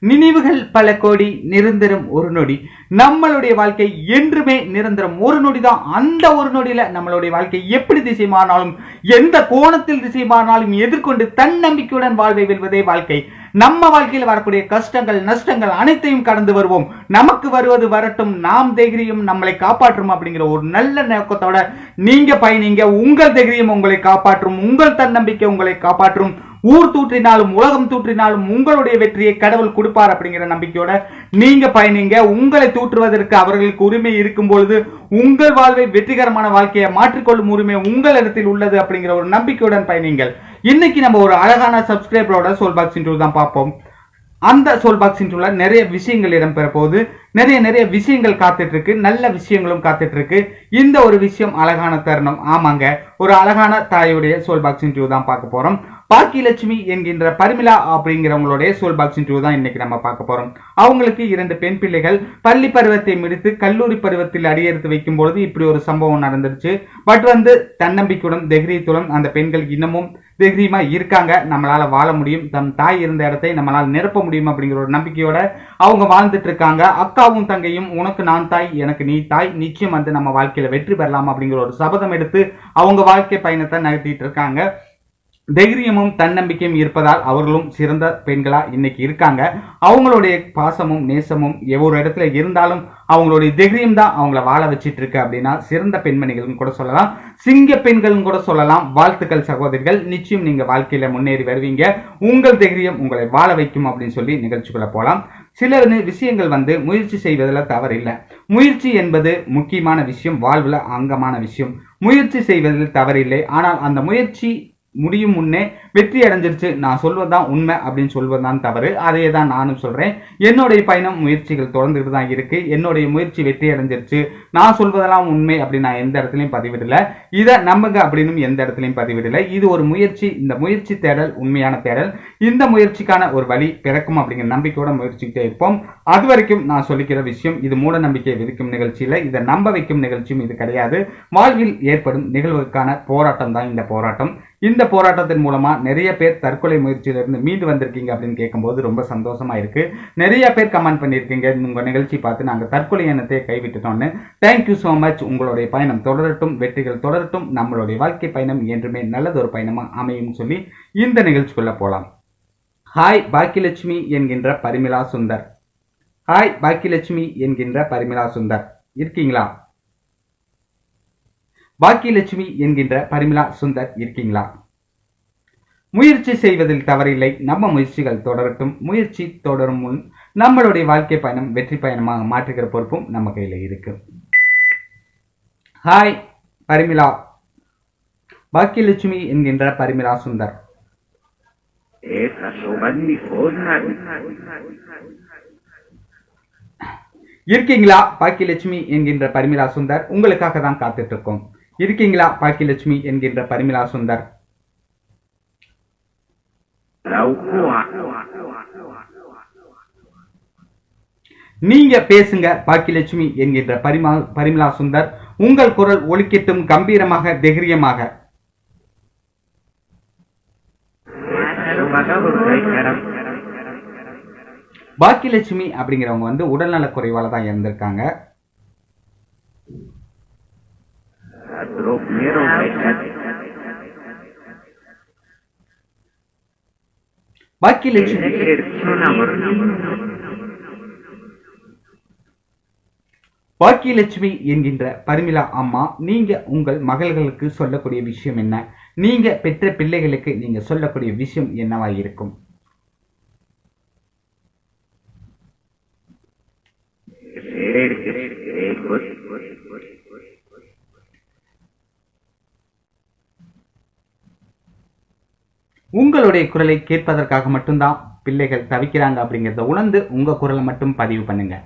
நினைவுகள் பல கோடி நிரந்தரம் ஒரு நொடி. நம்மளுடைய வாழ்க்கை என்றுமே நிரந்தரம் ஒரு நொடி தான் அந்த ஒரு நொடியில நம்மளுடைய வாழ்க்கை எப்படி திசை மாறினாலும் எந்த கோணத்தில் திசை மாறினாலும் எதிர்கொண்டு தன்னம்பிக்கையுடன் வாழ்வை வெல்வதே வாழ்க்கை. நம்ம வாழ்க்கையில் வரக்கூடிய கஷ்டங்கள் நஷ்டங்கள் அனைத்தையும் கடந்து வருவோம். நமக்கு வருவது வரட்டும் நாம் தைரியம் நம்மளை காப்பாற்றும் அப்படிங்கிற ஒரு நல்ல நோக்கத்தோட நீங்க பயணிங்க. உங்கள் தைரியம் உங்களை காப்பாற்றும் உங்கள் தன்னம்பிக்கை உங்களை காப்பாற்றும். ஊர் தூற்றினாலும் உலகம் தூற்றினாலும் உங்களுடைய வெற்றியை கடவுள் கொடுப்பார் அப்படிங்கிற நம்பிக்கையோட நீங்க பயணிங்க. உங்களை தூற்றுவதற்கு அவர்களுக்கு உரிமை இருக்கும் பொழுது உங்கள் வாழ்வை வெற்றிகரமான வாழ்க்கையை மாற்றிக்கொள்ளும் உரிமை உங்களிடத்தில் உள்ளது அப்படிங்கிற ஒரு நம்பிக்கையுடன் பயணிங்கள். இன்னைக்கு நம்ம ஒரு அழகான சப்ஸ்கிரைபரோட சோல் பாக்ஸ் தான் பார்ப்போம். அந்த சோல் பாக்ஸ் இன்டர்வியூல நிறைய விஷயங்கள் இடம்பெற போகுது நிறைய நிறைய விஷயங்கள் காத்துட்டு இருக்கு நல்ல விஷயங்களும் காத்துட்டு இருக்கு இந்த ஒரு விஷயம் அழகான தருணம். ஆமாங்க. ஒரு அழகான தாயுடைய சோல் பாக்ஸ் இன்டர்வியூ தான் பார்க்க போறோம். பாக்கியலட்சுமி என்கின்ற பரிமிளா அப்படிங்கிறவங்களுடைய சோல் பாக்ஸ் இன்டர்வியூ தான் இன்னைக்கு நம்ம பார்க்க போறோம். அவங்களுக்கு இரண்டு பெண் பிள்ளைகள். பள்ளி பருவத்தை முடித்து கல்லூரி பருவத்தில் அடியெடுத்து வைக்கும் பொழுது இப்படி ஒரு சம்பவம் நடந்துருச்சு. பட் வந்து தன்னம்பிக்கையுடன் தைரியத்துடன் அந்த பெண்கள் இன்னமும் தைரியமா இருக்காங்க. நம்மளால வாழ முடியும். தம் தாய் இருந்த இடத்தை நம்மளால நிரப்ப முடியும் அப்படிங்கிற ஒரு நம்பிக்கையோட அவங்க வாழ்ந்துட்டு இருக்காங்க. அக்கா அக்காவும் தங்கையும் உனக்கு நான் தாய் எனக்கு நீ தாய். நிச்சயம் வந்து நம்ம வாழ்க்கையில வெற்றி பெறலாம் அப்படிங்கிற ஒரு சபதம் எடுத்து அவங்க வாழ்க்கை பயணத்தை நடத்திட்டு இருக்காங்க. தைரியமும் தன்னம்பிக்கையும் இருப்பதால் அவர்களும் சிறந்த பெண்களா இன்னைக்கு இருக்காங்க. அவங்களுடைய பாசமும் நேசமும் ஒரு இடத்துல இருந்தாலும் அவங்களுடைய தைரியம் தான் அவங்கள வாழ வச்சிட்டு இருக்கு அப்படின்னா சிறந்த பெண்மணிகள் கூட சொல்லலாம். சிங்க பெண்களும் கூட சொல்லலாம். வாழ்த்துக்கள் சகோதரிகள் நிச்சயம் நீங்க வாழ்க்கையில முன்னேறி வருவீங்க. உங்கள் தைரியம் உங்களை வாழ வைக்கும் அப்படின்னு சொல்லி நிகழ்ச்சிக்குள்ள போலாம். சில விஷயங்கள் வந்து முயற்சி செய்வதில் தவறில்லை. முயற்சி என்பது முக்கியமான விஷயம் வாழ்வில் அங்கமான விஷயம். முயற்சி செய்வதில் தவறில்லை. ஆனால் அந்த முயற்சி முடியும் முன்னே வெற்றி அடைஞ்சிருச்சு. நான் சொல்வதுதான் உண்மை அப்படின்னு சொல்வதுதான் தவறு. அதையே தான் நானும் சொல்றேன். என்னுடைய பயணம் முயற்சிகள் தொடர்ந்துட்டு தான் இருக்கு. என்னுடைய முயற்சி வெற்றி அடைஞ்சிருச்சு. நான் சொல்வதெல்லாம் உண்மை அப்படின்னு நான் எந்த இடத்துலையும் பதிவிடலை. இதை நம்புங்க அப்படின்னு எந்த இடத்துலையும் பதிவிடலை. இது ஒரு முயற்சி. இந்த முயற்சி தேடல் உண்மையான தேடல். இந்த முயற்சிக்கான ஒரு வழி பிறக்கும் அப்படிங்கிற நம்பிக்கையோட முயற்சிக்கிட்டே இருப்போம். அது வரைக்கும் நான் சொல்லிக்கிற விஷயம் இது மூட நம்பிக்கை விதிக்கும் நிகழ்ச்சியில இதை நம்ப வைக்கும் நிகழ்ச்சியும் இது கிடையாது. வாழ்வில் ஏற்படும் நிகழ்வுக்கான போராட்டம் தான் இந்த போராட்டம். இந்த போராட்டத்தின் மூலமா நிறைய பேர் தற்கொலை முயற்சியிலிருந்து மீண்டு வந்திருக்கீங்க அப்படின்னு கேட்கும்போது ரொம்ப சந்தோஷமா இருக்கு. நிறைய பேர் கமெண்ட் பண்ணியிருக்கீங்க. உங்க நிகழ்ச்சி பார்த்து நாங்கள் தற்கொலை எண்ணத்தை கைவிட்டுட்டோம்னு. தேங்க்யூ ஸோ மச் உங்களுடைய பயணம் தொடரட்டும் வெற்றிகள் தொடரட்டும் நம்மளுடைய வாழ்க்கை பயணம் என்றுமே நல்லதொரு பயணமாக அமையும் சொல்லி இந்த நிகழ்ச்சிக்குள்ள போகலாம் ஹாய் பாக்கியலட்சுமி என்கின்ற பரிமிளா சுந்தர். ஹாய் பாக்கியலட்சுமி என்கின்ற பரிமிளா சுந்தர். இருக்கீங்களா? பாக்கியலட்சுமி என்கின்ற பரிமிளா சுந்தர் இருக்கீங்களா? முயற்சி செய்வதில் தவறில்லை. நம்ம முயற்சிகள் தொடரட்டும். முயற்சி தொடரும் முன் நம்மளுடைய வாழ்க்கை பயணம் வெற்றி பயணமாக மாற்றுகிற பொறுப்பும் நம்ம கையில் இருக்கு. ஹாய் பரிமிளா. பாக்கியலட்சுமி என்கின்ற பரிமிளா சுந்தர். இருக்கீங்களா? பாக்கியலட்சுமி என்கின்ற பரிமிளா சுந்தர் உங்களுக்காக தான் காத்துட்டு இருக்கோம். இருக்கீங்களா? பாக்கியலட்சுமி என்கின்ற பரிமிளா சுந்தர். நீங்க பேசுங்க பாக்கியலட்சுமி என்கின்ற பரிமா பரிமிளா சுந்தர். உங்கள் குரல் ஒலிக்கட்டும் கம்பீரமாக தைரியமாக பாக்கியலட்சுமி அப்படிங்கிறவங்க வந்து உடல்நலக் குறைவால தான் இறந்திருக்காங்க Drobnero bekat. பாக்கியலட்சுமி பாக்கியலட்சுமி என்கின்ற பரிமிளா அம்மா நீங்க உங்கள் மகள்களுக்கு சொல்லக்கூடிய விஷயம் என்ன நீங்க பெற்ற பிள்ளைகளுக்கு நீங்க சொல்லக்கூடிய விஷயம் என்னவா இருக்கும் உங்களுடைய குரலை கேட்பதற்காக மட்டும்தான் பிள்ளைகள் தவிக்கிறாங்க அப்படிங்கிறத உணர்ந்து உங்க குரலை மட்டும் பதிவு பண்ணுங்க.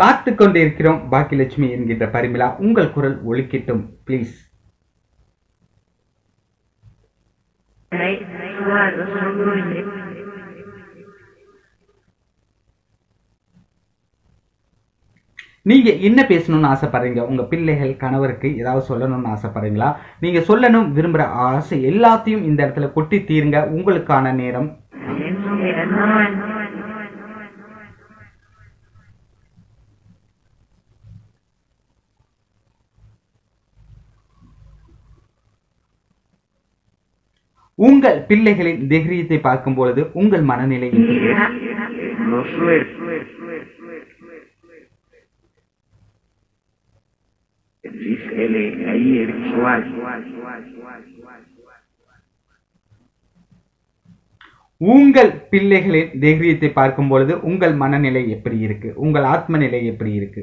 காத்து கொண்டிருக்கிறோம் பாக்கியலட்சுமி என்கின்ற பரிமிளா. உங்கள் குரல் ஒலிக்கட்டும் ப்ளீஸ் நீங்க என்ன பேசணும்னு ஆசைப்படுறீங்க? உங்க பிள்ளைகள் கணவருக்கு ஏதாவது சொல்லணும்னு ஆசைப்படுறீங்களா? நீங்க சொல்லணும் விரும்புற ஆசை எல்லாத்தையும் இந்த இடத்துல கொட்டி தீருங்க. உங்களுக்கான நேரம். உங்கள் பிள்ளைகளின் தைரியத்தை பார்க்கும் பொழுது உங்கள் மனநிலை உங்கள் பிள்ளைகளின் தைரியத்தை பார்க்கும் பொழுது உங்கள் மனநிலை எப்படி இருக்கு? உங்கள் ஆத்ம நிலை எப்படி இருக்கு?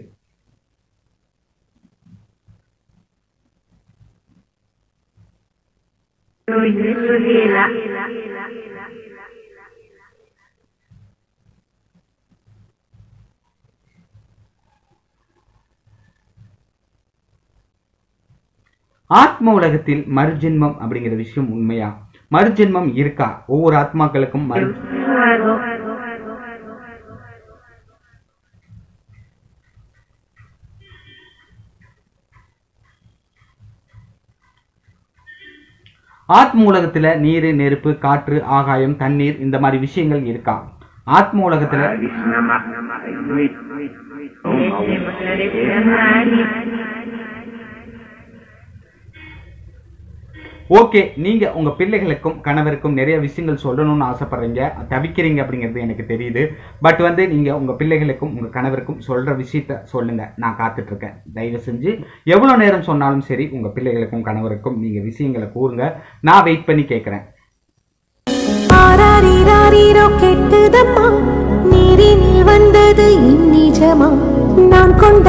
ஆத்ம உலகத்தில் மறுஜென்மம் அப்படிங்கிற விஷயம் உண்மையா மறுஜென்மம் இருக்கா ஒவ்வொரு ஆத்மாக்களுக்கும் மறு ஆத்ம உலகத்துல நீர் நெருப்பு காற்று ஆகாயம் தண்ணீர் இந்த மாதிரி விஷயங்கள் இருக்கா ஆத்ம உலகத்துல ஓகே நீங்க உங்க பிள்ளைகளுக்கும் கணவருக்கும் நிறைய விஷயங்கள் சொல்லணும்னு ஆசைப்படுறீங்க தவிக்கிறீங்க அப்படிங்கிறது எனக்கு தெரியுது. பட் வந்து நீங்க உங்க பிள்ளைகளுக்கும் உங்க கணவருக்கும் சொல்ற விஷயத்த சொல்லுங்க. நான் காத்துட்டு இருக்கேன் தயவு செஞ்சு எவ்வளவு நேரம் சொன்னாலும் சரி உங்க பிள்ளைகளுக்கும் கணவருக்கும் நீங்க விஷயங்களை கூறுங்க. நான் வெயிட் பண்ணி கேட்குறேன் நான் கொண்ட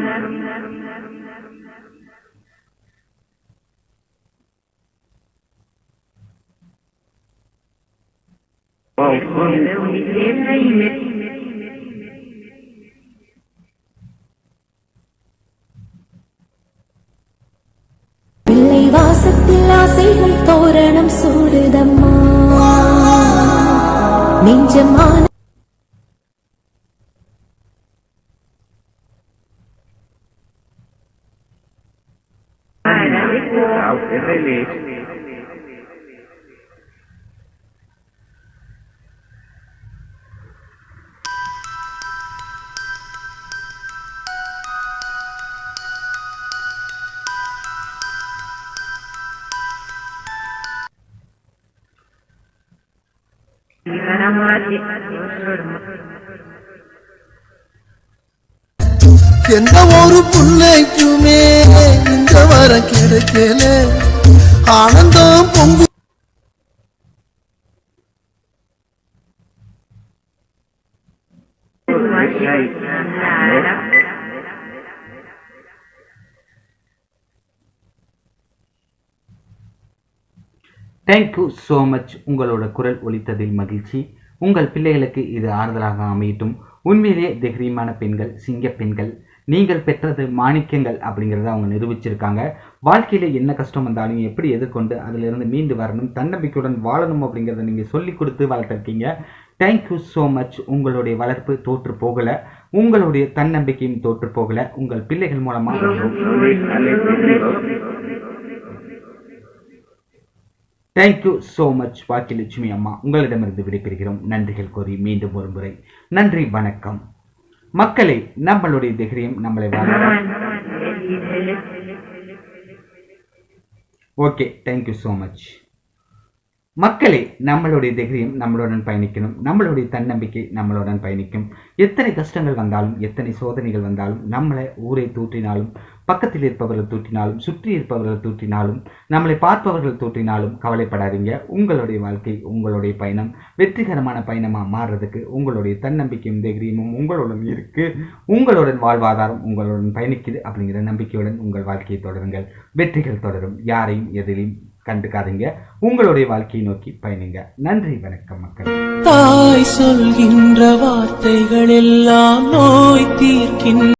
பிள்ளை வாசத்தில் ஆசைகள் தோரணம் சூடுதம்மா. நெஞ்சமான எந்த ஒரு புள்ளைக்குமே இந்த வரம் கிடைக்கல. ஆனந்தம் பொங்கு தேங்க்யூ ஸோ மச் உங்களோட குரல் ஒலித்ததில் மகிழ்ச்சி. உங்கள் பிள்ளைகளுக்கு இது ஆறுதலாக அமையட்டும். உண்மையிலேயே தைரியமான பெண்கள் சிங்க பெண்கள் நீங்கள் பெற்றது மாணிக்கங்கள் அப்படிங்கிறத அவங்க நிரூபிச்சிருக்காங்க. வாழ்க்கையில் என்ன கஷ்டம் வந்தாலும் எப்படி எதிர்கொண்டு அதிலிருந்து மீண்டு வரணும் தன்னம்பிக்கையுடன் வாழணும் அப்படிங்கிறத நீங்கள் சொல்லி கொடுத்து வளர்த்துருக்கீங்க. தேங்க்யூ ஸோ மச் உங்களுடைய வளர்ப்பு தோற்று போகலை. உங்களுடைய தன்னம்பிக்கையும் தோற்று போகலை. உங்கள் பிள்ளைகள் மூலமாக தேங்க்யூ ஸோ மச் பாக்கியலட்சுமி அம்மா. உங்களிடமிருந்து விடைபெறுகிறோம். நன்றிகள் கோரி மீண்டும் ஒரு முறை. நன்றி வணக்கம். மக்களே நம்மளுடைய தைரியம் நம்மளை ஓகே தேங்க்யூ ஸோ மச் மக்களே நம்மளுடைய தைரியம் நம்மளுடன் பயணிக்கணும். நம்மளுடைய தன்னம்பிக்கை நம்மளுடன் பயணிக்கும். எத்தனை கஷ்டங்கள் வந்தாலும் எத்தனை சோதனைகள் வந்தாலும் நம்மளை ஊரை தூற்றினாலும் பக்கத்தில் இருப்பவர்கள் தூற்றினாலும் சுற்றி இருப்பவர்கள் தூற்றினாலும் நம்மளை பார்ப்பவர்கள் தூற்றினாலும் கவலைப்படாதீங்க. உங்களுடைய வாழ்க்கை உங்களுடைய பயணம் வெற்றிகரமான பயணமாக மாறுறதுக்கு உங்களுடைய தன்னம்பிக்கையும் தைரியமும் உங்களுடன் இருக்கு. உங்களுடன் வாழ்வாதாரம் உங்களுடன் பயணிக்குது அப்படிங்கிற நம்பிக்கையுடன் உங்கள் வாழ்க்கையை தொடருங்கள். வெற்றிகள் தொடரும். யாரையும் எதிலையும் கண்டுக்காதீங்க. உங்களுடைய வாழ்க்கையை நோக்கி பயணிங்க. நன்றி வணக்கம் மக்கள். தாய் சொல்கின்ற வார்த்தைகள் எல்லாம் நோய் தீர்க்கின்ற